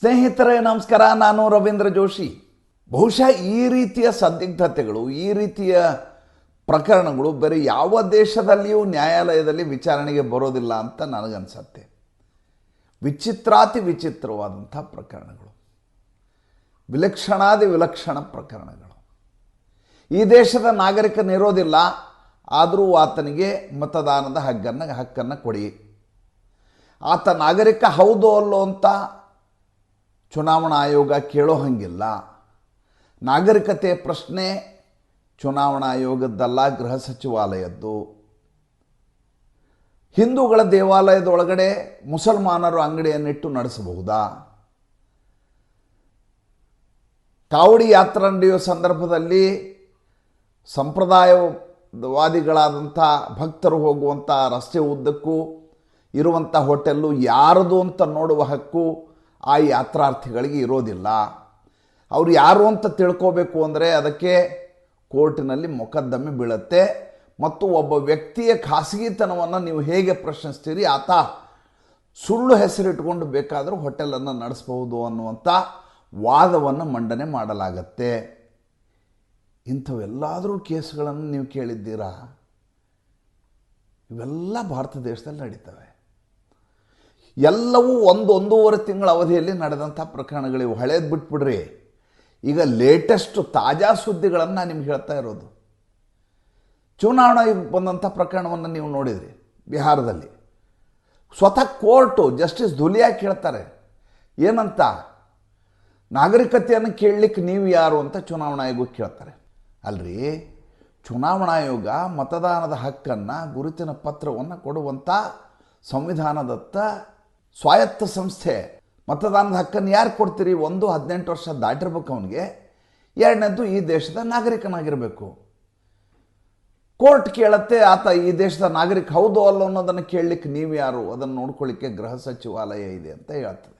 ಸ್ನೇಹಿತರೆ, ನಮಸ್ಕಾರ. ನಾನು ರವೀಂದ್ರ ಜೋಶಿ. ಬಹುಶಃ ಈ ರೀತಿಯ ಸಂದಿಗ್ಧತೆಗಳು, ಈ ರೀತಿಯ ಪ್ರಕರಣಗಳು ಬೇರೆ ಯಾವ ದೇಶದಲ್ಲಿಯೂ ನ್ಯಾಯಾಲಯದಲ್ಲಿ ವಿಚಾರಣೆಗೆ ಬರೋದಿಲ್ಲ ಅಂತ ನನಗನ್ಸತ್ತೆ. ವಿಚಿತ್ರಾತಿ ವಿಚಿತ್ರವಾದಂಥ ಪ್ರಕರಣಗಳು. ವಿಲಕ್ಷಣಾದಿ ವಿಲಕ್ಷಣ ಪ್ರಕರಣಗಳು. ಈ ದೇಶದ ನಾಗರಿಕನಿರೋದಿಲ್ಲ ಆದರೂ ಆತನಿಗೆ ಮತದಾನದ ಹಕ್ಕನ್ನು ಹಕ್ಕನ್ನು ಕೊಡಿ. ಆತ ನಾಗರಿಕ ಹೌದು ಅಲ್ಲೋ ಅಂತ ಚುನಾವಣಾ ಆಯೋಗ ಕೇಳೋ ಹಂಗಿಲ್ಲ. ನಾಗರಿಕತೆ ಪ್ರಶ್ನೆ ಚುನಾವಣಾ ಆಯೋಗದ್ದಲ್ಲ, ಗೃಹ ಸಚಿವಾಲಯದ್ದು. ಹಿಂದೂಗಳ ದೇವಾಲಯದೊಳಗಡೆ ಮುಸಲ್ಮಾನರು ಅಂಗಡಿಯನ್ನಿಟ್ಟು ನಡೆಸಬಹುದಾ? ಕಾವಡಿ ಯಾತ್ರಾ ನಡೆಯುವ ಸಂದರ್ಭದಲ್ಲಿ ಸಂಪ್ರದಾಯವಾದಿಗಳಾದಂಥ ಭಕ್ತರು ಹೋಗುವಂಥ ರಸ್ತೆ ಉದ್ದಕ್ಕೂ ಇರುವಂಥ ಹೋಟೆಲ್ಲು ಯಾರದು ಅಂತ ನೋಡುವ ಹಕ್ಕು ಆ ಯಾತ್ರಾರ್ಥಿಗಳಿಗೆ ಇರೋದಿಲ್ಲ. ಅವರು ಯಾರು ಅಂತ ತಿಳ್ಕೋಬೇಕು ಅಂದರೆ ಅದಕ್ಕೆ ಕೋರ್ಟಿನಲ್ಲಿ ಮೊಕದ್ದಮೆ ಬೀಳುತ್ತೆ. ಮತ್ತು ಒಬ್ಬ ವ್ಯಕ್ತಿಯ ಖಾಸಗಿತನವನ್ನು ನೀವು ಹೇಗೆ ಪ್ರಶ್ನಿಸ್ತೀರಿ, ಆತ ಸುಳ್ಳು ಹೆಸರಿಟ್ಕೊಂಡು ಬೇಕಾದರೂ ಹೋಟೆಲನ್ನು ನಡೆಸಬಹುದು ಅನ್ನುವಂಥ ವಾದವನ್ನು ಮಂಡನೆ ಮಾಡಲಾಗತ್ತೆ. ಇಂಥವೆಲ್ಲಾದರೂ ಕೇಸ್ಗಳನ್ನು ನೀವು ಕೇಳಿದ್ದೀರಾ? ಇವೆಲ್ಲ ಭಾರತ ದೇಶದಲ್ಲಿ ನಡೀತವೆ. ಎಲ್ಲವೂ ಒಂದು ಒಂದೂವರೆ ತಿಂಗಳ ಅವಧಿಯಲ್ಲಿ ನಡೆದಂಥ ಪ್ರಕರಣಗಳಿವು. ಹಳೇದು ಬಿಟ್ಬಿಡ್ರಿ. ಈಗ ಲೇಟೆಸ್ಟ್ ತಾಜಾ ಸುದ್ದಿಗಳನ್ನು ನಿಮ್ಗೆ ಹೇಳ್ತಾ ಇರೋದು. ಚುನಾವಣಾ ಬಂದಂಥ ಪ್ರಕರಣವನ್ನು ನೀವು ನೋಡಿದ್ರಿ, ಬಿಹಾರದಲ್ಲಿ. ಸ್ವತಃ ಕೋರ್ಟು ಜಸ್ಟಿಸ್ ಧುಲಿಯಾ ಕೇಳ್ತಾರೆ, ಏನಂತ? ನಾಗರಿಕತೆಯನ್ನು ಕೇಳಲಿಕ್ಕೆ ನೀವು ಯಾರು ಅಂತ ಚುನಾವಣಾ ಆಯೋಗಕ್ಕೆ ಕೇಳ್ತಾರೆ. ಅಲ್ರಿ, ಚುನಾವಣಾ ಆಯೋಗ ಮತದಾನದ ಹಕ್ಕನ್ನು ಗುರುತಿನ ಪತ್ರವನ್ನು ಕೊಡುವಂಥ ಸಂವಿಧಾನದತ್ತ ಸ್ವಾಯತ್ತ ಸಂಸ್ಥೆ, ಮತದಾನದ ಹಕ್ಕನ್ನು ಯಾರು ಕೊಡ್ತೀರಿ? ಒಂದು ಹದಿನೆಂಟು ವರ್ಷ ದಾಟಿರ್ಬೇಕು ಅವನಿಗೆ. ಎರಡನೇದು ಈ ದೇಶದ ನಾಗರಿಕನಾಗಿರಬೇಕು. ಕೋರ್ಟ್ ಕೇಳತ್ತೆ, ಆತ ಈ ದೇಶದ ನಾಗರಿಕ ಹೌದು ಅಲ್ಲೋ ಅನ್ನೋದನ್ನು ಕೇಳಲಿಕ್ಕೆ ನೀವು ಯಾರು? ಅದನ್ನು ನೋಡ್ಕೊಳ್ಳಿಕ್ಕೆ ಗೃಹ ಸಚಿವಾಲಯ ಇದೆ ಅಂತ ಹೇಳ್ತದೆ.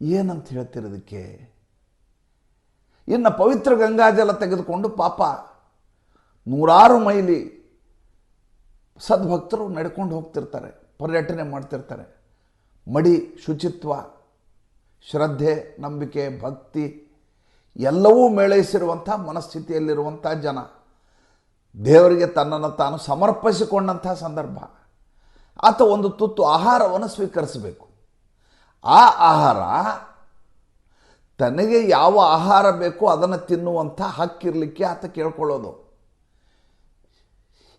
ಏನಂತ ಹೇಳ್ತಿರೋದಕ್ಕೆ ಇನ್ನು ಪವಿತ್ರ ಗಂಗಾಜಲ ತೆಗೆದುಕೊಂಡು ಪಾಪ ನೂರಾರು ಮೈಲಿ ಸದ್ಭಕ್ತರು ನಡ್ಕೊಂಡು ಹೋಗ್ತಿರ್ತಾರೆ, ಪರ್ಯಟನೆ ಮಾಡ್ತಿರ್ತಾರೆ. ಮಡಿ ಶುಚಿತ್ವ, ಶ್ರದ್ಧೆ, ನಂಬಿಕೆ, ಭಕ್ತಿ ಎಲ್ಲವೂ ಮೇಳೈಸಿರುವಂಥ ಮನಸ್ಥಿತಿಯಲ್ಲಿರುವಂಥ ಜನ. ದೇವರಿಗೆ ತನ್ನನ್ನು ತಾನು ಸಮರ್ಪಿಸಿಕೊಂಡಂಥ ಸಂದರ್ಭ. ಆತ ಒಂದು ತುತ್ತು ಆಹಾರವನ್ನು ಸ್ವೀಕರಿಸಬೇಕು. ಆ ಆಹಾರ ತನಗೆ ಯಾವ ಆಹಾರ ಬೇಕೋ ಅದನ್ನು ತಿನ್ನುವಂಥ ಹಕ್ಕಿರಲಿಕ್ಕೆ ಆತ ಕೇಳ್ಕೊಳ್ಳೋದು.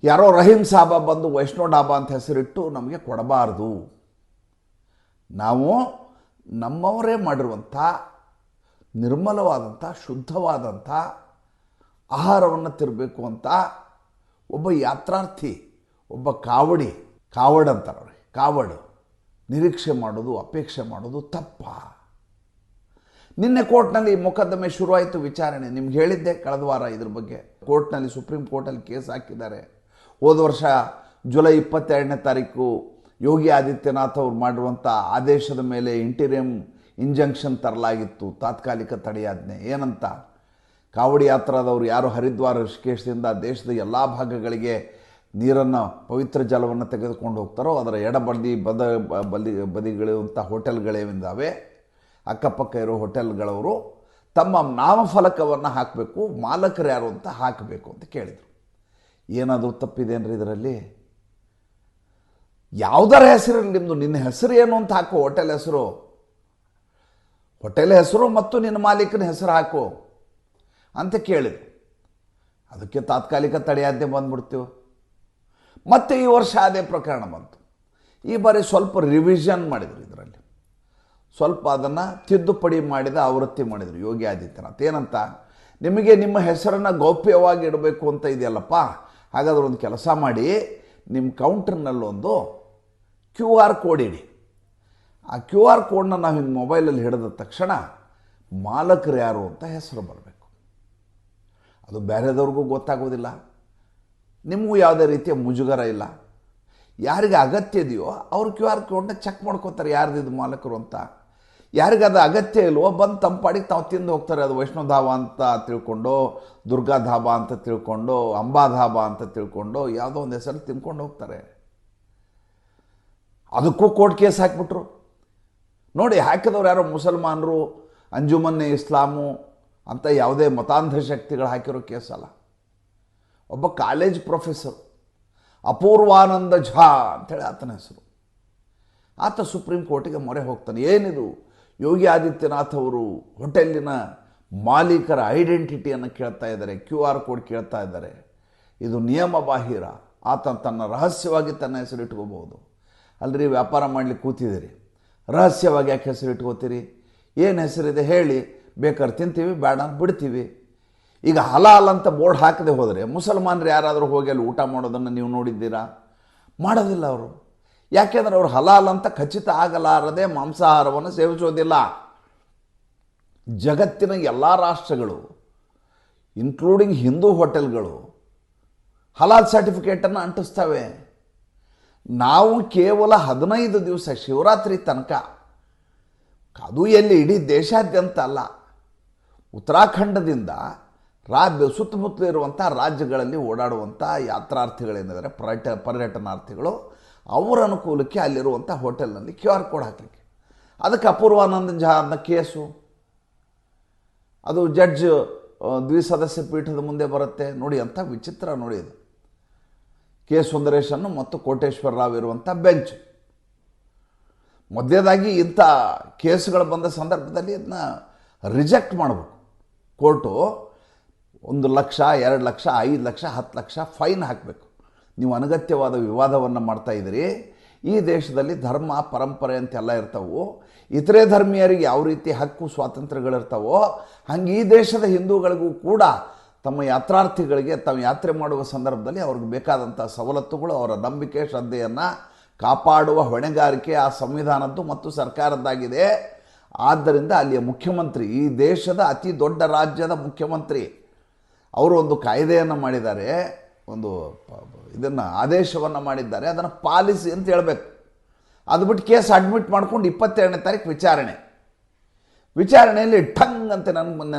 ಯಾರೋ ರಹೀಂ ಸಾಬ ಬಂದು ವೈಷ್ಣೋ ಡಾಬಾ ಅಂತ ಹೆಸರಿಟ್ಟು ನಮಗೆ ಕೊಡಬಾರ್ದು. ನಾವು ನಮ್ಮವರೇ ಮಾಡಿರುವಂಥ ನಿರ್ಮಲವಾದಂಥ, ಶುದ್ಧವಾದಂಥ ಆಹಾರವನ್ನು ತಿರಬೇಕು ಅಂತ ಒಬ್ಬ ಯಾತ್ರಾರ್ಥಿ, ಒಬ್ಬ ಕಾವಡಿ, ಕಾವಡ್ ಅಂತಾರೆ ಕಾವಡು. ನಿರೀಕ್ಷೆ ಮಾಡೋದು, ಅಪೇಕ್ಷೆ ಮಾಡೋದು ತಪ್ಪ. ನಿನ್ನೆ ಕೋರ್ಟ್ನಲ್ಲಿ ಮೊಕದ್ದಮೆ ಶುರುವಾಯಿತು ವಿಚಾರಣೆ. ನಿಮ್ಗೆ ಹೇಳಿದ್ದೆ ಕಳೆದ ವಾರ ಇದ್ರ ಬಗ್ಗೆ. ಕೋರ್ಟ್ನಲ್ಲಿ ಸುಪ್ರೀಂ ಕೋರ್ಟಲ್ಲಿ ಕೇಸ್ ಹಾಕಿದ್ದಾರೆ. ಹೋದ ವರ್ಷ ಜುಲೈ ಇಪ್ಪತ್ತೆರಡನೇ ತಾರೀಕು ಯೋಗಿ ಆದಿತ್ಯನಾಥ್ ಅವರು ಮಾಡಿರುವಂಥ ಆದೇಶದ ಮೇಲೆ ಇಂಟೀರಿಯಂ ಇಂಜಂಕ್ಷನ್ ತರಲಾಗಿತ್ತು. ತಾತ್ಕಾಲಿಕ ತಡೆಯಾಜ್ಞೆ. ಏನಂತ? ಕಾವಡಿ ಯಾತ್ರಾದವರು ಯಾರು ಹರಿದ್ವಾರ ಋಷಿಕೇಶದಿಂದ ದೇಶದ ಎಲ್ಲ ಭಾಗಗಳಿಗೆ ನೀರನ್ನು ಪವಿತ್ರ ಜಲವನ್ನು ತೆಗೆದುಕೊಂಡು ಹೋಗ್ತಾರೋ, ಅದರ ಎಡಬದಿ, ಬದ, ಬದಿ ಬದಿಗಳಿರುವಂಥ ಹೋಟೆಲ್ಗಳೇವಿದ್ದಾವೆ ಅಕ್ಕಪಕ್ಕ ಇರೋ ಹೋಟೆಲ್ಗಳವರು ತಮ್ಮ ನಾಮಫಲಕವನ್ನು ಹಾಕಬೇಕು, ಮಾಲಕರು ಯಾರು ಅಂತ ಹಾಕಬೇಕು ಅಂತ ಕೇಳಿದರು. ಏನಾದರೂ ತಪ್ಪಿದೇನ್ರಿ ಇದರಲ್ಲಿ? ಯಾವುದರ ಹೆಸರು ನಿಮ್ಮದು ನಿನ್ನ ಹೆಸರು ಏನು ಅಂತ ಹಾಕು, ಹೋಟೆಲ್ ಹೆಸರು. ಹೋಟೆಲ್ ಹೆಸರು ಮತ್ತು ನಿನ್ನ ಮಾಲೀಕನ ಹೆಸರು ಹಾಕು ಅಂತ ಕೇಳಿದ್ರು ಅದಕ್ಕೆ ತಾತ್ಕಾಲಿಕ ತಡೆಯಾಜ್ಞೆ ಬಂದ್ಬಿಡ್ತೀವಿ. ಮತ್ತೆ ಈ ವರ್ಷ ಅದೇ ಪ್ರಕರಣ ಬಂತು. ಈ ಬಾರಿ ಸ್ವಲ್ಪ ರಿವಿಷನ್ ಮಾಡಿದರು ಇದರಲ್ಲಿ. ಸ್ವಲ್ಪ ಅದನ್ನು ತಿದ್ದುಪಡಿ ಮಾಡಿದ ಆವೃತ್ತಿ ಮಾಡಿದರು ಯೋಗಿ ಆದಿತ್ಯನಾಥ್. ಏನಂತ? ನಿಮಗೆ ನಿಮ್ಮ ಹೆಸರನ್ನು ಗೌಪ್ಯವಾಗಿ ಇಡಬೇಕು ಅಂತ ಇದೆಯಲ್ಲಪ್ಪ? ಹಾಗಾದ್ರೆ ಒಂದು ಕೆಲಸ ಮಾಡಿ, ನಿಮ್ಮ ಕೌಂಟರ್ನಲ್ಲೊಂದು ಕ್ಯೂ ಆರ್ ಕೋಡ್ ಇಡಿ. ಆ ಕ್ಯೂ ಆರ್ ಕೋಡ್ನ ನಾವು ಹಿಂಗೆ ಮೊಬೈಲಲ್ಲಿ ಹಿಡಿದ ತಕ್ಷಣ ಮಾಲಕರು ಯಾರು ಅಂತ ಹೆಸರು ಬರಬೇಕು. ಅದು ಬೇರೆದವ್ರಿಗೂ ಗೊತ್ತಾಗೋದಿಲ್ಲ. ನಿಮಗೂ ಯಾವುದೇ ರೀತಿಯ ಮುಜುಗರ ಇಲ್ಲ. ಯಾರಿಗೆ ಅಗತ್ಯ ಇದೆಯೋ ಅವ್ರು ಕ್ಯೂ ಆರ್ ಕೋಡ್ನ ಚೆಕ್ ಮಾಡ್ಕೋತಾರೆ ಯಾರ್ದಿದ್ದು ಮಾಲಕರು ಅಂತ. ಯಾರಿಗೆ ಅದು ಅಗತ್ಯ ಇಲ್ವೋ ಬಂದು ತಂಪಾಡಿಗೆ ಪಾಡಿಗೆ ತಾವು ತಿಂದು ಹೋಗ್ತಾರೆ. ಅದು ವೈಷ್ಣವ ಧಾಬಾ ಅಂತ ತಿಳ್ಕೊಂಡು, ದುರ್ಗಾ ಧಾಬಾ ಅಂತ ತಿಳ್ಕೊಂಡು, ಅಂಬಾ ಧಾಬಾ ಅಂತ ತಿಳ್ಕೊಂಡು, ಯಾವುದೋ ಒಂದು ಹೆಸರು ತಿನ್ಕೊಂಡು ಹೋಗ್ತಾರೆ. ಅದಕ್ಕೂ ಕೋರ್ಟ್ ಕೇಸ್ ಹಾಕಿಬಿಟ್ರು. ನೋಡಿ, ಹಾಕಿದವ್ರು ಯಾರೋ ಮುಸಲ್ಮಾನರು ಅಂಜುಮನ್ನೆ ಇಸ್ಲಾಮು ಅಂತ ಯಾವುದೇ ಮತಾಂಧ ಶಕ್ತಿಗಳು ಹಾಕಿರೋ ಕೇಸಲ್ಲ ಒಬ್ಬ ಕಾಲೇಜ್ ಪ್ರೊಫೆಸರ್, ಅಪೂರ್ವಾನಂದ ಝಾ ಅಂತೇಳಿ ಆತನ ಹೆಸರು. ಆತ ಸುಪ್ರೀಂ ಕೋರ್ಟಿಗೆ ಮೊರೆ ಹೋಗ್ತಾನೆ. ಏನಿದು? ಯೋಗಿ ಆದಿತ್ಯನಾಥ್ ಅವರು ಹೋಟೆಲ್ಲಿನ ಮಾಲೀಕರ ಐಡೆಂಟಿಟಿಯನ್ನು ಕೇಳ್ತಾ ಇದ್ದಾರೆ, ಕ್ಯೂ ಆರ್ ಕೋಡ್ ಕೇಳ್ತಾ ಇದ್ದಾರೆ. ಇದು ನಿಯಮ ಬಾಹಿರ. ಆತ ತನ್ನ ರಹಸ್ಯವಾಗಿ ತನ್ನ ಹೆಸರು ಇಟ್ಕೋಬಹುದು. ಅಲ್ರಿ ವ್ಯಾಪಾರ ಮಾಡಲಿಕ್ಕೆ ಕೂತಿದ್ದೀರಿ. ರಹಸ್ಯವಾಗಿ ಯಾಕೆ ಹೆಸರು ಇಟ್ಕೋತೀರಿ? ಏನು ಹೆಸರಿದೆ ಹೇಳಿ. ಬೇಕಾದ್ರೆ ತಿಂತೀವಿ, ಬೇಡ ಅಂತ ಬಿಡ್ತೀವಿ. ಈಗ ಹಲಾಲ್ ಅಂತ ಬೋರ್ಡ್ ಹಾಕದೆ ಹೋದರೆ ಮುಸಲ್ಮಾನರು ಯಾರಾದರೂ ಹೋಗಿ ಅಲ್ಲಿ ಊಟ ಮಾಡೋದನ್ನು ನೀವು ನೋಡಿದ್ದೀರಾ? ಮಾಡೋದಿಲ್ಲ ಅವರು. ಯಾಕೆಂದ್ರೆ ಅವರು ಹಲಾಲ್ ಅಂತ ಖಚಿತ ಆಗಲಾರದೆ ಮಾಂಸಾಹಾರವನ್ನು ಸೇವಿಸೋದಿಲ್ಲ. ಜಗತ್ತಿನ ಎಲ್ಲ ರಾಷ್ಟ್ರಗಳು ಇನ್ಕ್ಲೂಡಿಂಗ್ ಹಿಂದೂ ಹೋಟೆಲ್ಗಳು, ಹಲಾಲ್ ಸರ್ಟಿಫಿಕೇಟನ್ನು ಅಂಟಿಸ್ತವೆ. ನಾವು ಕೇವಲ ಹದಿನೈದು ದಿವಸ ಶಿವರಾತ್ರಿ ತನಕ ಅದು ಎಲ್ಲಿ ಇಡೀ ದೇಶಾದ್ಯಂತ ಅಲ್ಲ, ಉತ್ತರಾಖಂಡದಿಂದ ರಾಜ್ಯ ಸುತ್ತಮುತ್ತಲು ಇರುವಂಥ ರಾಜ್ಯಗಳಲ್ಲಿ ಓಡಾಡುವಂಥ ಯಾತ್ರಾರ್ಥಿಗಳೇನಿದ್ದಾರೆ ಪರ್ಯಟ, ಪರ್ಯಟನಾರ್ಥಿಗಳು, ಅವರ ಅನುಕೂಲಕ್ಕೆ ಅಲ್ಲಿರುವಂಥ ಹೋಟೆಲ್ನಲ್ಲಿ ಕ್ಯೂ ಆರ್ ಕೋಡ್ ಹಾಕಲಿಕ್ಕೆ. ಅದಕ್ಕೆ ಅಪೂರ್ವಾನಂದ ಝಾ ಅನ್ನೋ ಕೇಸು. ಅದು ಜಡ್ಜ್ ದ್ವಿಸದಸ್ಯ ಪೀಠದ ಮುಂದೆ ಬರುತ್ತೆ. ನೋಡಿ ಅಂತ ವಿಚಿತ್ರ, ನೋಡಿ ಇದು ಕೆ ಸುಂದರೇಶನ್ನು ಮತ್ತು ಕೋಟೇಶ್ವರ ರಾವ್ ಇರುವಂಥ ಬೆಂಚ್. ಮೊದಲೇದಾಗಿ ಇಂಥ ಕೇಸುಗಳು ಬಂದ ಸಂದರ್ಭದಲ್ಲಿ ಇದನ್ನ ರಿಜೆಕ್ಟ್ ಮಾಡಬೇಕು. ಕೋರ್ಟು ಒಂದು ಲಕ್ಷ, ಎರಡು ಲಕ್ಷ, ಐದು ಲಕ್ಷ, ಹತ್ತು ಲಕ್ಷ ಫೈನ್ ಹಾಕಬೇಕು. ನೀವು ಅನಗತ್ಯವಾದ ವಿವಾದವನ್ನು ಮಾಡ್ತಾ ಇದ್ದೀರಿ. ಈ ದೇಶದಲ್ಲಿ ಧರ್ಮ, ಪರಂಪರೆ ಅಂತೆಲ್ಲ ಇರ್ತಾವು. ಇತರೆ ಧರ್ಮೀಯರಿಗೆ ಯಾವ ರೀತಿ ಹಕ್ಕು, ಸ್ವಾತಂತ್ರ್ಯಗಳಿರ್ತಾವೋ, ಹಂಗೆ ಈ ದೇಶದ ಹಿಂದೂಗಳಿಗೂ ಕೂಡ ತಮ್ಮ ಯಾತ್ರಾರ್ಥಿಗಳಿಗೆ ತಾವು ಯಾತ್ರೆ ಮಾಡುವ ಸಂದರ್ಭದಲ್ಲಿ ಅವ್ರಿಗೆ ಬೇಕಾದಂಥ ಸವಲತ್ತುಗಳು, ಅವರ ನಂಬಿಕೆ, ಶ್ರದ್ಧೆಯನ್ನು ಕಾಪಾಡುವ ಹೊಣೆಗಾರಿಕೆ ಆ ಸಂವಿಧಾನದ್ದು ಮತ್ತು ಸರ್ಕಾರದ್ದಾಗಿದೆ. ಆದ್ದರಿಂದ ಅಲ್ಲಿಯ ಮುಖ್ಯಮಂತ್ರಿ, ಈ ದೇಶದ ಅತಿ ದೊಡ್ಡ ರಾಜ್ಯದ ಮುಖ್ಯಮಂತ್ರಿ, ಅವರು ಒಂದು ಕಾಯ್ದೆಯನ್ನು ಮಾಡಿದ್ದಾರೆ, ಒಂದು ಇದನ್ನು ಆದೇಶವನ್ನು ಮಾಡಿದ್ದಾರೆ. ಅದನ್ನು ಪಾಲಿಸಿ ಅಂತ ಹೇಳಬೇಕು. ಅದು ಬಿಟ್ಟು ಕೇಸ್ ಅಡ್ಮಿಟ್ ಮಾಡ್ಕೊಂಡು ಇಪ್ಪತ್ತೆರಡನೇ ತಾರೀಕು ವಿಚಾರಣೆ. ವಿಚಾರಣೆಯಲ್ಲಿ ಠಂಗ್ ಅಂತ ನನ್ನ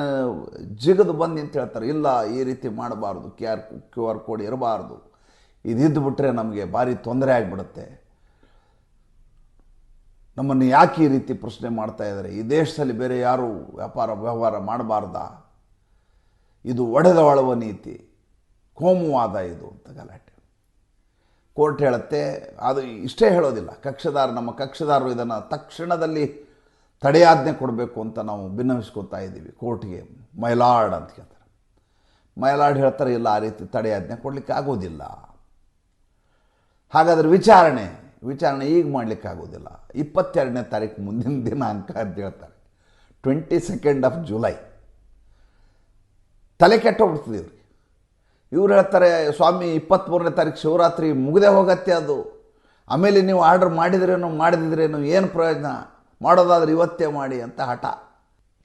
ಜಿಗದು ಬಂದು ಅಂತ ಹೇಳ್ತಾರೆ. ಇಲ್ಲ, ಈ ರೀತಿ ಮಾಡಬಾರ್ದು. Q R Q R code ಇರಬಾರ್ದು. ಇದಿದ್ದು ಬಿಟ್ಟರೆ ನಮಗೆ ಭಾರಿ ತೊಂದರೆ ಆಗಿಬಿಡುತ್ತೆ. ನಮ್ಮನ್ನು ಯಾಕೆ ಈ ರೀತಿ ಪ್ರಶ್ನೆ ಮಾಡ್ತಾ ಇದ್ದಾರೆ? ಈ ದೇಶದಲ್ಲಿ ಬೇರೆ ಯಾರು ವ್ಯಾಪಾರ, ವ್ಯವಹಾರ ಮಾಡಬಾರ್ದ? ಇದು ಒಡೆದೊಳವ ನೀತಿ. ಕೋಮುವಾದ ಇದು ಅಂತ ಗಲಾಟೆ. ಕೋರ್ಟ್ ಹೇಳುತ್ತೆ, ಅದು ಇಷ್ಟೇ ಹೇಳೋದಿಲ್ಲ. ಕಕ್ಷದಾರ, ನಮ್ಮ ಕಕ್ಷದಾರರು ಇದನ್ನು ತಕ್ಷಣದಲ್ಲಿ ತಡೆಯಾಜ್ಞೆ ಕೊಡಬೇಕು ಅಂತ ನಾವು ಭಿನ್ನವಿಸ್ಕೊತಾ ಇದ್ದೀವಿ ಕೋರ್ಟ್ಗೆ. ಮೈಲಾರ್ಡ್ ಅಂತ ಕೇಳ್ತಾರೆ. ಮೈಲಾರ್ಡ್ ಹೇಳ್ತಾರೆ, ಇಲ್ಲ, ಆ ರೀತಿ ತಡೆಯಾಜ್ಞೆ ಕೊಡಲಿಕ್ಕೆ ಆಗೋದಿಲ್ಲ. ಹಾಗಾದ್ರೆ ವಿಚಾರಣೆ ವಿಚಾರಣೆ ಈಗ ಮಾಡಲಿಕ್ಕೆ ಆಗೋದಿಲ್ಲ. ಇಪ್ಪತ್ತೆರಡನೇ ತಾರೀಕು ಮುಂದಿನ ದಿನಾಂಕ ಅಂತ ಹೇಳ್ತಾರೆ. Twenty second of July. ತಲೆ ಕೆಟ್ಟೋಗ್ಬಿಡ್ತದೆ ಇವ್ರಿಗೆ. ಇವ್ರು ಹೇಳ್ತಾರೆ, ಸ್ವಾಮಿ ಇಪ್ಪತ್ತ್ಮೂರನೇ ತಾರೀಕು ಶಿವರಾತ್ರಿ ಮುಗದೆ ಹೋಗತ್ತೆ ಅದು. ಆಮೇಲೆ ನೀವು ಆರ್ಡರ್ ಮಾಡಿದ್ರೇನು ಮಾಡಿದ್ರೇನು, ಏನು ಪ್ರಯೋಜನ? ಮಾಡೋದಾದ್ರೆ ಇವತ್ತೇ ಮಾಡಿ ಅಂತ ಹಠ.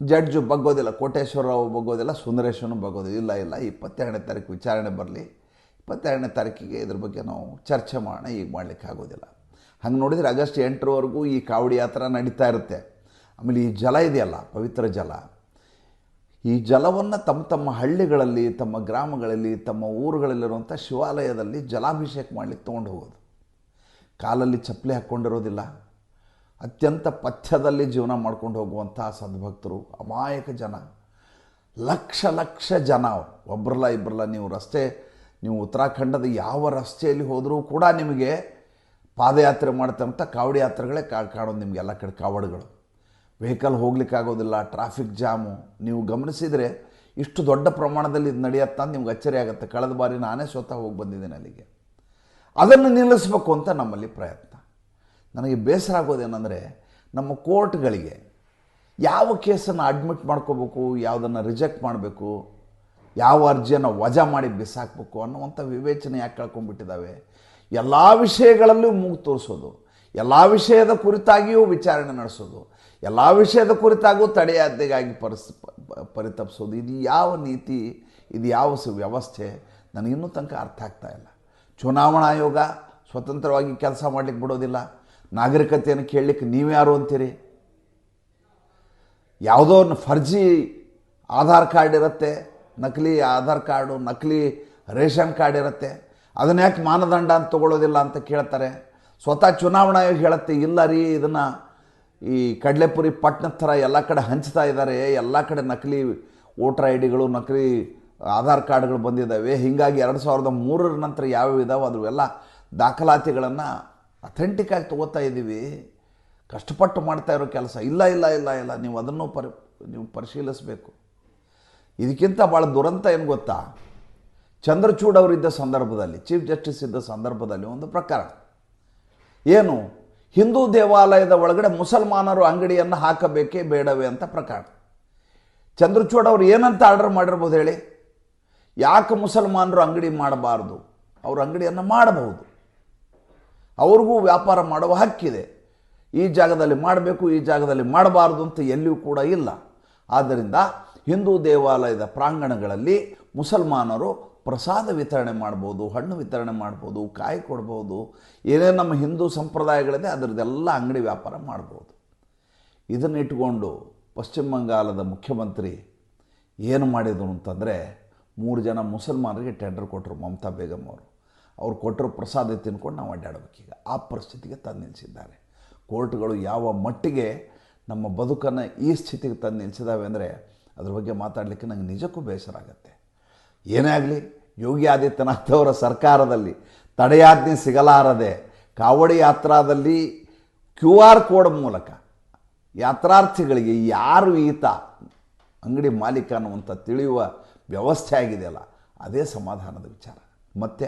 ಜಡ್ಜು ಬಗ್ಗೋದಿಲ್ಲ ಕೋಟೇಶ್ವರರಾವ್ ಬಗ್ಗೋದಿಲ್ಲ ಸುಂದರೇಶ್ವರನು ಬಗ್ಗೋದಿಲ್ಲ. ಇಲ್ಲ ಇಲ್ಲ, ಇಪ್ಪತ್ತೆರಡನೇ ತಾರೀಕು ವಿಚಾರಣೆ ಬರಲಿ. ಇಪ್ಪತ್ತೆರಡನೇ ತಾರೀಕಿಗೆ ಇದ್ರ ಬಗ್ಗೆ ನಾವು ಚರ್ಚೆ ಮಾಡೋಣ, ಈಗ ಮಾಡಲಿಕ್ಕೆ ಆಗೋದಿಲ್ಲ. ಹಂಗೆ ನೋಡಿದರೆ ಆಗಸ್ಟ್ ಎಂಟರವರೆಗೂ ಈ ಕಾವಡಿ ಯಾತ್ರ ನಡೀತಾ ಇರುತ್ತೆ. ಆಮೇಲೆ ಈ ಜಲ ಇದೆಯಲ್ಲ, ಪವಿತ್ರ ಜಲ. ಈ ಜಲವನ್ನು ತಮ್ಮ ತಮ್ಮ ಹಳ್ಳಿಗಳಲ್ಲಿ, ತಮ್ಮ ಗ್ರಾಮಗಳಲ್ಲಿ, ತಮ್ಮ ಊರುಗಳಲ್ಲಿರುವಂಥ ಶಿವಾಲಯದಲ್ಲಿ ಜಲಾಭಿಷೇಕ ಮಾಡಲಿಕ್ಕೆ ತೊಗೊಂಡು ಹೋಗೋದು. ಕಾಲಲ್ಲಿ ಚಪ್ಪಲಿ ಹಾಕ್ಕೊಂಡಿರೋದಿಲ್ಲ. ಅತ್ಯಂತ ಪಥ್ಯದಲ್ಲಿ ಜೀವನ ಮಾಡ್ಕೊಂಡು ಹೋಗುವಂಥ ಸದ್ಭಕ್ತರು ಅಮಾಯಕ ಜನ. ಲಕ್ಷ ಲಕ್ಷ ಜನ ಒಬ್ರಲ್ಲ ಇಬ್ಬರಲ್ಲ ನೀವು ರಸ್ತೆ, ನೀವು ಉತ್ತರಾಖಂಡದ ಯಾವ ರಸ್ತೆಯಲ್ಲಿ ಹೋದರೂ ಕೂಡ ನಿಮಗೆ ಪಾದಯಾತ್ರೆ ಮಾಡ್ತಂಥ ಕಾವಡಿ ಯಾತ್ರೆಗಳೇ ಕಾ, ಕಾಣೋದು ನಿಮಗೆ ಎಲ್ಲ ಕಡೆ ಕಾವಡುಗಳು. ವೆಹಿಕಲ್ ಹೋಗ್ಲಿಕ್ಕಾಗೋದಿಲ್ಲ, ಟ್ರಾಫಿಕ್ ಜಾಮು. ನೀವು ಗಮನಿಸಿದರೆ ಇಷ್ಟು ದೊಡ್ಡ ಪ್ರಮಾಣದಲ್ಲಿ ಇದು ನಡೆಯತ್ತ ನಿಮ್ಗೆ ಅಚ್ಚರಿ ಆಗುತ್ತೆ. ಕಳೆದ ಬಾರಿ ನಾನೇ ಸ್ವತಃ ಹೋಗಿ ಬಂದಿದ್ದೇನೆ ಅಲ್ಲಿಗೆ. ಅದನ್ನು ನಿಲ್ಲಿಸಬೇಕು ಅಂತ ನಮ್ಮಲ್ಲಿ ಪ್ರಯತ್ನ. ನನಗೆ ಬೇಸರ ಆಗೋದೇನೆಂದರೆ ನಮ್ಮ ಕೋರ್ಟ್ಗಳಿಗೆ ಯಾವ ಕೇಸನ್ನು ಅಡ್ಮಿಟ್ ಮಾಡ್ಕೋಬೇಕು, ಯಾವುದನ್ನು ರಿಜೆಕ್ಟ್ ಮಾಡಬೇಕು, ಯಾವ ಅರ್ಜಿಯನ್ನು ವಜಾ ಮಾಡಿ ಬಿಸಾಕಬೇಕು ಅನ್ನುವಂಥ ವಿವೇಚನೆ ಯಾಕೆ ಕಳ್ಕೊಂಡ್ಬಿಟ್ಟಿದ್ದಾವೆ? ಎಲ್ಲ ವಿಷಯಗಳಲ್ಲೂ ಮೂಗು ತೋರಿಸೋದು. ಎಲ್ಲ ವಿಷಯದ ಕುರಿತಾಗಿಯೂ ವಿಚಾರಣೆ ನಡೆಸೋದು. ಎಲ್ಲ ವಿಷಯದ ಕುರಿತಾಗೂ ತಡೆಯಾದ್ದೆಗಾಗಿ ಪರಿಸ್, ಪರಿತಪಿಸೋದು. ಇದು ಯಾವ ನೀತಿ? ಇದು ಯಾವ ವ್ಯವಸ್ಥೆ? ನನಗಿನ್ನೂ ತನಕ ಅರ್ಥ ಆಗ್ತಾ ಇಲ್ಲ. ಚುನಾವಣಾ ಆಯೋಗ ಸ್ವತಂತ್ರವಾಗಿ ಕೆಲಸ ಮಾಡಲಿಕ್ಕೆ ಬಿಡೋದಿಲ್ಲ. ನಾಗರಿಕತೆಯನ್ನು ಕೇಳಲಿಕ್ಕೆ ನೀವ್ಯಾರು ಅಂತೀರಿ? ಯಾವುದೋ ಒಂದು ಫರ್ಜಿ ಆಧಾರ್ ಕಾರ್ಡ್ ಇರುತ್ತೆ, ನಕಲಿ ಆಧಾರ್ ಕಾರ್ಡು, ನಕಲಿ ರೇಷನ್ ಕಾರ್ಡ್ ಇರುತ್ತೆ. ಅದನ್ನ ಯಾಕೆ ಮಾನದಂಡ ಅಂತ ತಗೊಳ್ಳೋದಿಲ್ಲ ಅಂತ ಕೇಳ್ತಾರೆ? ಸ್ವತಃ ಚುನಾವಣಾ ಆಯೋಗ ಹೇಳುತ್ತೆ, ಇಲ್ಲ ರೀ, ಇದನ್ನು ಈ ಕಡಲೆಪುರಿ ಪಟ್ಟಣದ ಥರ ಎಲ್ಲ ಕಡೆ ಹಂಚ್ತಾ ಇದ್ದಾರೆ ಎಲ್ಲ ಕಡೆ ನಕಲಿ ವೋಟರ್ ಐ ಡಿಗಳು, ನಕಲಿ ಆಧಾರ್ ಕಾರ್ಡ್ಗಳು ಬಂದಿದ್ದಾವೆ ಹೀಗಾಗಿ ಎರಡು ಸಾವಿರದ ಮೂರರ ನಂತರ ಯಾವ್ಯಾವ ಇದಾವೆ ಅದು ಎಲ್ಲ ದಾಖಲಾತಿಗಳನ್ನು ಅಥೆಂಟಿಕ್ಕಾಗಿ ತೊಗೋತಾ ಇದ್ದೀವಿ. ಕಷ್ಟಪಟ್ಟು ಮಾಡ್ತಾ ಇರೋ ಕೆಲಸ. ಇಲ್ಲ ಇಲ್ಲ ಇಲ್ಲ ಇಲ್ಲ. ನೀವು ಅದನ್ನು ಪರಿ, ನೀವು ಪರಿಶೀಲಿಸಬೇಕು. ಇದಕ್ಕಿಂತ ಭಾಳ ದುರಂತ ಏನು ಗೊತ್ತಾ? ಚಂದ್ರಚೂಡ್ ಅವರಿದ್ದ ಸಂದರ್ಭದಲ್ಲಿ ಚೀಫ್ ಜಸ್ಟಿಸ್ ಇದ್ದ ಸಂದರ್ಭದಲ್ಲಿ ಒಂದು ಪ್ರಕರಣ ಏನು? ಹಿಂದೂ ದೇವಾಲಯದ ಒಳಗಡೆ ಮುಸಲ್ಮಾನರು ಅಂಗಡಿಯನ್ನು ಹಾಕಬೇಕೇ ಬೇಡವೇ ಅಂತ ಪ್ರಕರಣ ಚಂದ್ರಚೂಡ್ ಅವರು ಏನಂತ ಆರ್ಡರ್ ಮಾಡಿರ್ಬೋದು ಹೇಳಿ? ಯಾಕೆ ಮುಸಲ್ಮಾನರು ಅಂಗಡಿ ಮಾಡಬಾರ್ದು? ಅವರು ಅಂಗಡಿಯನ್ನು ಮಾಡಬಹುದು. ಅವ್ರಿಗೂ ವ್ಯಾಪಾರ ಮಾಡುವ ಹಕ್ಕಿದೆ. ಈ ಜಾಗದಲ್ಲಿ ಮಾಡಬೇಕು, ಈ ಜಾಗದಲ್ಲಿ ಮಾಡಬಾರ್ದು ಅಂತ ಎಲ್ಲಿಯೂ ಕೂಡ ಇಲ್ಲ. ಆದ್ದರಿಂದ ಹಿಂದೂ ದೇವಾಲಯದ ಪ್ರಾಂಗಣಗಳಲ್ಲಿ ಮುಸಲ್ಮಾನರು ಪ್ರಸಾದ ವಿತರಣೆ ಮಾಡ್ಬೋದು, ಹಣ್ಣು ವಿತರಣೆ ಮಾಡ್ಬೋದು, ಕಾಯಿ ಕೊಡ್ಬೋದು ಏನೇನು ನಮ್ಮ ಹಿಂದೂ ಸಂಪ್ರದಾಯಗಳಿದೆ ಅದರದ್ದೆಲ್ಲ ಅಂಗಡಿ ವ್ಯಾಪಾರ ಮಾಡ್ಬೋದು. ಇದನ್ನು ಇಟ್ಕೊಂಡು ಪಶ್ಚಿಮ ಬಂಗಾಲದ ಮುಖ್ಯಮಂತ್ರಿ ಏನು ಮಾಡಿದರು ಅಂತಂದರೆ ಮೂರು ಜನ ಮುಸಲ್ಮಾನರಿಗೆ ಟೆಂಡರ್ ಕೊಟ್ಟರು ಮಮತಾ ಬೇಗಮ್ ಅವರು. ಅವ್ರು ಕೊಟ್ಟರು ಪ್ರಸಾದ ತಿನ್ಕೊಂಡು ನಾವು ಅಡ್ಡಾಡಬೇಕೀಗ ಆ ಪರಿಸ್ಥಿತಿಗೆ ತಂದು ನಿಲ್ಲಿಸಿದ್ದಾರೆ. ಕೋರ್ಟ್ಗಳು ಯಾವ ಮಟ್ಟಿಗೆ ನಮ್ಮ ಬದುಕನ್ನು ಈ ಸ್ಥಿತಿಗೆ ತಂದು ನಿಲ್ಲಿಸಿದಾವೆ ಅಂದರೆ ಅದ್ರ ಬಗ್ಗೆ ಮಾತಾಡಲಿಕ್ಕೆ ನಂಗೆ ನಿಜಕ್ಕೂ ಬೇಸರ ಆಗುತ್ತೆ. ಏನೇ ಆಗಲಿ, ಯೋಗಿ ಆದಿತ್ಯನಾಥ್ ಅವರ ಸರ್ಕಾರದಲ್ಲಿ ತಡೆಯಾಜ್ಞೆ ಸಿಗಲಾರದೆ ಕಾವಡಿ ಯಾತ್ರಾದಲ್ಲಿ ಕ್ಯೂ ಆರ್ ಕೋಡ್ ಮೂಲಕ ಯಾತ್ರಾರ್ಥಿಗಳಿಗೆ ಯಾರು ಈತ ಅಂಗಡಿ ಮಾಲೀಕ ಅನ್ನುವಂಥ ತಿಳಿಯುವ ವ್ಯವಸ್ಥೆ ಆಗಿದೆಯಲ್ಲ, ಅದೇ ಸಮಾಧಾನದ ವಿಚಾರ. ಮತ್ತೆ